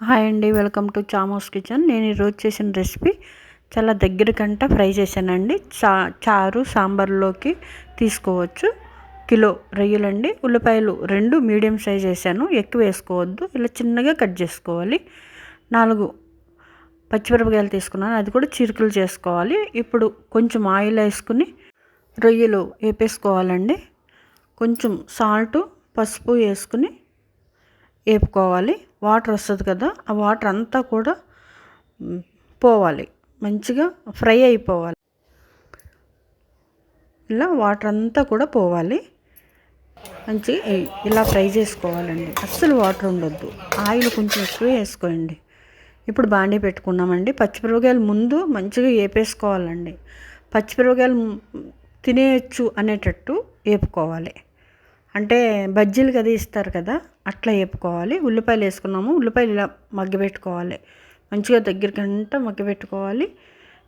Hi అండి welcome to చామోస్ kitchen. నేను ఈరోజు చేసిన రెసిపీ చాలా దగ్గర కంట ఫ్రై చేశానండి. చా చారు సాంబార్లోకి తీసుకోవచ్చు. కిలో రొయ్యలండి. ఉల్లిపాయలు రెండు మీడియం సైజ్ వేసాను ఎక్కువ వేసుకోవద్దు. ఇలా చిన్నగా కట్ చేసుకోవాలి. నాలుగు పచ్చిమిరపకాయలు తీసుకున్నాను. అది కూడా చిరుకులు చేసుకోవాలి. ఇప్పుడు కొంచెం ఆయిల్ వేసుకుని రొయ్యలు వేపేసుకోవాలండి. కొంచెం సాల్ట్ పసుపు వేసుకుని వేపుకోవాలి. వాటర్ వస్తుంది కదా ఆ వాటర్ అంతా కూడా పోవాలి. మంచిగా ఫ్రై అయిపోవాలి. ఇలా వాటర్ అంతా కూడా పోవాలి. మంచిగా ఇలా ఫ్రై చేసుకోవాలండి. అస్సలు వాటర్ ఉండొద్దు. ఆయిల్ కొంచెం ఎక్కువ వేసుకోండి. ఇప్పుడు బాండీ పెట్టుకున్నామండి. పచ్చిమిరపకాయలు ముందు మంచిగా వేపేసుకోవాలండి. పచ్చిమిరపకాయలు తినేయచ్చు అనేటట్టు వేపుకోవాలి. అంటే బజ్జీలు కదా ఇస్తారు కదా అట్లా వేపుకోవాలి. ఉల్లిపాయలు వేసుకున్నాము ఉల్లిపాయలు ఇలా మగ్గబెట్టుకోవాలి. మంచిగా దగ్గరికంతా మగ్గబెట్టుకోవాలి.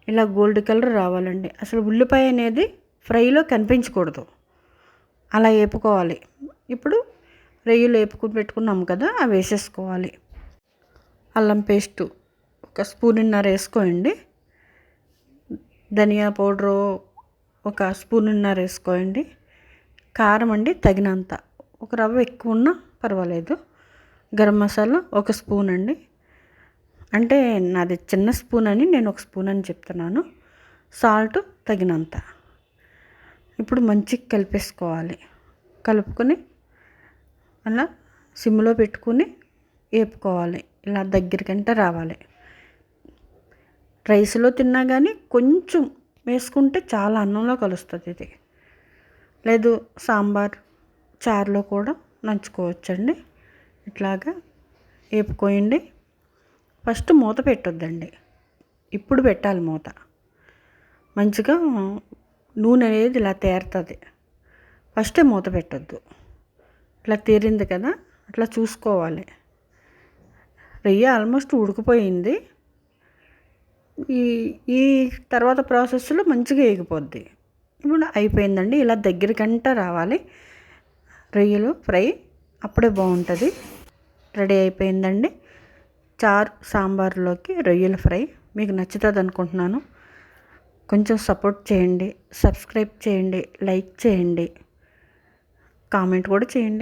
ఇలా గోల్డ్ కలర్ రావాలండి. అసలు ఉల్లిపాయ అనేది ఫ్రైలో కనిపించకూడదు. అలా వేపుకోవాలి. ఇప్పుడు రెయ్యలు వేపుకుని పెట్టుకున్నాము కదా అవి వేసేసుకోవాలి. అల్లం పేస్టు ఒక స్పూన్నర వేసుకోండి. ధనియా పౌడరు ఒక స్పూన్నర వేసుకోండి. కారం అండి తగినంత. ఒక రవ్వ ఎక్కువ ఉన్నా పర్వాలేదు. గరం మసాలా ఒక స్పూన్ అండి. అంటే నాది చిన్న స్పూన్ అని నేను ఒక స్పూన్ అని చెప్తున్నాను. సాల్ట్ తగినంత. ఇప్పుడు మంచిగా కలిపేసుకోవాలి. కలుపుకొని అలా సిమ్లో పెట్టుకుని వేపుకోవాలి ఇలా దగ్గరికంటే రావాలి. రైస్లో తిన్నా కానీ కొంచెం వేసుకుంటే చాలా అన్నంలో కలుస్తుంది ఇది. లేదు సాంబార్ చారులో కూడా నంచుకోవచ్చండి. ఇట్లాగా వేపుకోయండి ఫస్ట్ మూత పెట్టొద్దండి. ఇప్పుడు పెట్టాలి మూత. మంచిగా నూనె అనేది ఇలా తేరుతుంది. ఫస్టే మూత పెట్టద్దు. ఇట్లా తీరింది కదా అట్లా చూసుకోవాలి. రొయ్య ఆల్మోస్ట్ ఉడికిపోయింది. ఈ ఈ తర్వాత ప్రాసెస్లో మంచిగా వేగిపోద్ది ఇప్పుడు అయిపోయిందండి. ఇలా దగ్గరికంటా రావాలి. రొయ్యలు ఫ్రై అప్పుడే బాగుంటుంది. రెడీ అయిపోయిందండి. చారు సాంబార్లోకి రొయ్యల ఫ్రై మీకు నచ్చుతుంది అనుకుంటున్నాను. కొంచెం సపోర్ట్ చేయండి. సబ్స్క్రైబ్ చేయండి. లైక్ చేయండి. కామెంట్ కూడా చేయండి.